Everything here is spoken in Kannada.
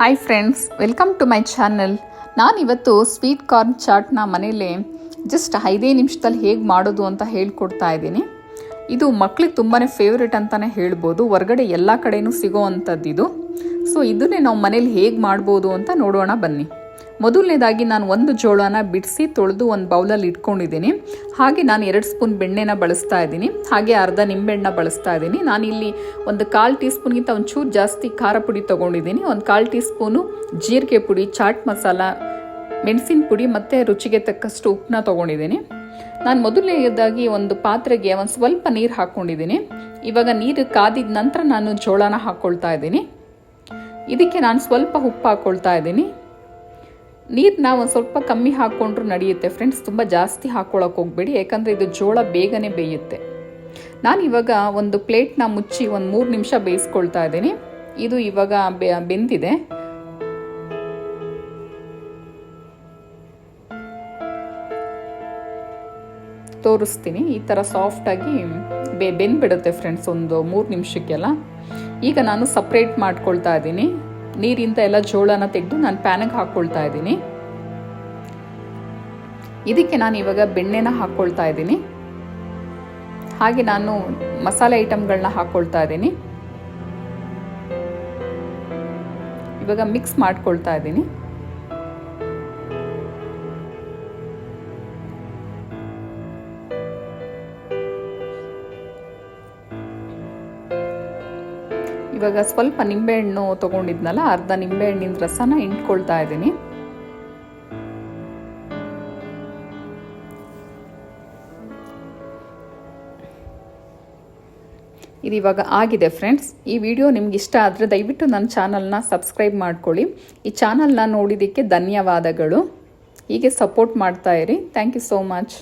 Hi friends welcome to my channel ನಾನಿವತ್ತು ಸ್ವೀಟ್ ಕಾರ್ನ್ ಚಾಟ್ನ ಮನೇಲಿ ಜಸ್ಟ್ ಐದೇ ನಿಮಿಷದಲ್ಲಿ ಹೇಗೆ ಮಾಡೋದು ಅಂತ ಹೇಳ್ಕೊಡ್ತಾ ಇದ್ದೀನಿ. ಇದು ಮಕ್ಳಿಗೆ ತುಂಬಾ ಫೇವ್ರೇಟ್ ಅಂತಲೇ ಹೇಳ್ಬೋದು. ಹೊರಗಡೆ ಎಲ್ಲ ಕಡೆಯೂ ಸಿಗೋ ಅಂಥದ್ದು ಇದು. ಸೊ ಇದನ್ನೇ ನಾವು ಮನೇಲಿ ಹೇಗೆ ಮಾಡ್ಬೋದು ಅಂತ ನೋಡೋಣ ಬನ್ನಿ. ಮೊದಲನೇದಾಗಿ ನಾನು ಒಂದು ಜೋಳನ ಬಿಡಿಸಿ ತೊಳೆದು ಒಂದು ಬೌಲಲ್ಲಿ ಇಟ್ಕೊಂಡಿದ್ದೀನಿ. ಹಾಗೆ ನಾನು ಎರಡು ಸ್ಪೂನ್ ಬೆಣ್ಣೆನ ಬಳಸ್ತಾ ಇದ್ದೀನಿ. ಹಾಗೆ ಅರ್ಧ ನಿಂಬೆಹಣ್ಣ ಬಳಸ್ತಾ ಇದ್ದೀನಿ. ನಾನು ಇಲ್ಲಿ ಒಂದು ಕಾಲು ಟೀ ಸ್ಪೂನ್ಗಿಂತ ಒಂಚೂರು ಜಾಸ್ತಿ ಖಾರ ಪುಡಿ ತೊಗೊಂಡಿದ್ದೀನಿ. ಒಂದು ಕಾಲು ಟೀ ಸ್ಪೂನು ಜೀರಿಗೆ ಪುಡಿ, ಚಾಟ್ ಮಸಾಲ, ಮೆಣಸಿನ ಪುಡಿ ಮತ್ತು ರುಚಿಗೆ ತಕ್ಕಷ್ಟು ಉಪ್ಪನ್ನ ತೊಗೊಂಡಿದ್ದೀನಿ. ನಾನು ಮೊದಲನೇದಾಗಿ ಒಂದು ಪಾತ್ರೆಗೆ ಒಂದು ಸ್ವಲ್ಪ ನೀರು ಹಾಕ್ಕೊಂಡಿದ್ದೀನಿ. ಇವಾಗ ನೀರು ಕಾದಿದ ನಂತರ ನಾನು ಜೋಳನ ಹಾಕ್ಕೊಳ್ತಾ ಇದ್ದೀನಿ. ಇದಕ್ಕೆ ನಾನು ಸ್ವಲ್ಪ ಉಪ್ಪು ಹಾಕ್ಕೊಳ್ತಾ ಇದ್ದೀನಿ. ನೀರನ್ನ ಒಂದು ಸ್ವಲ್ಪ ಕಮ್ಮಿ ಹಾಕ್ಕೊಂಡ್ರೂ ನಡೆಯುತ್ತೆ. ಫ್ರೆಂಡ್ಸ್ ತುಂಬ ಜಾಸ್ತಿ ಹಾಕ್ಕೊಳಕ್ಕೆ ಹೋಗಬೇಡಿ. ಯಾಕಂದರೆ ಇದು ಜೋಳ ಬೇಗನೆ ಬೇಯುತ್ತೆ. ನಾನು ಇವಾಗ ಒಂದು ಪ್ಲೇಟ್ನ ಮುಚ್ಚಿ ಒಂದು ಮೂರು ನಿಮಿಷ ಬೇಯಿಸ್ಕೊಳ್ತಾ ಇದ್ದೀನಿ. ಇದು ಇವಾಗ ಬೆಂದಿದೆ. ತೋರಿಸ್ತೀನಿ. ಈ ಥರ ಸಾಫ್ಟಾಗಿ ಬೆ, ಬೆಂದ್ಬಿಡುತ್ತೆ ಫ್ರೆಂಡ್ಸ್ ಒಂದು ಮೂರು ನಿಮಿಷಕ್ಕೆಲ್ಲ. ಈಗ ನಾನು ಸಪ್ರೇಟ್ ಮಾಡ್ಕೊಳ್ತಾ ಇದ್ದೀನಿ. ನೀರಿಂದ ಎಲ್ಲ ಜೋಳನ ತೆಗೆದು ನಾನು ಪ್ಯಾನಿಗೆ ಹಾಕ್ಕೊಳ್ತಾ ಇದ್ದೀನಿ. ಇದಕ್ಕೆ ನಾನು ಇವಾಗ ಬೆಣ್ಣೆನ ಹಾಕ್ಕೊಳ್ತಾ ಇದ್ದೀನಿ. ಹಾಗೆ ನಾನು ಮಸಾಲೆ ಐಟಮ್ಗಳನ್ನ ಹಾಕ್ಕೊಳ್ತಾ ಇದ್ದೀನಿ. ಇವಾಗ ಮಿಕ್ಸ್ ಮಾಡ್ಕೊಳ್ತಾ ಇದ್ದೀನಿ. ಇವಾಗ ಸ್ವಲ್ಪ ನಿಂಬೆಹಣ್ಣು ತೊಗೊಂಡಿದ್ನಲ್ಲ, ಅರ್ಧ ನಿಂಬೆಹಣ್ಣಿನ ರಸನ ಇಂಟ್ಕೊಳ್ತಾ ಇದ್ದೀನಿ. ಇದು ಇವಾಗ ಆಗಿದೆ ಫ್ರೆಂಡ್ಸ್ ಈ ವಿಡಿಯೋ ನಿಮ್ಗೆ ಇಷ್ಟ ಆದರೆ ದಯವಿಟ್ಟು ನನ್ನ ಚಾನಲ್ನ ಸಬ್ಸ್ಕ್ರೈಬ್ ಮಾಡ್ಕೊಳ್ಳಿ. ಈ ಚಾನಲ್ನ ನೋಡಿದ್ದಕ್ಕೆ ಧನ್ಯವಾದಗಳು. ಹೀಗೆ ಸಪೋರ್ಟ್ ಮಾಡ್ತಾ ಇರಿ. Thank you so much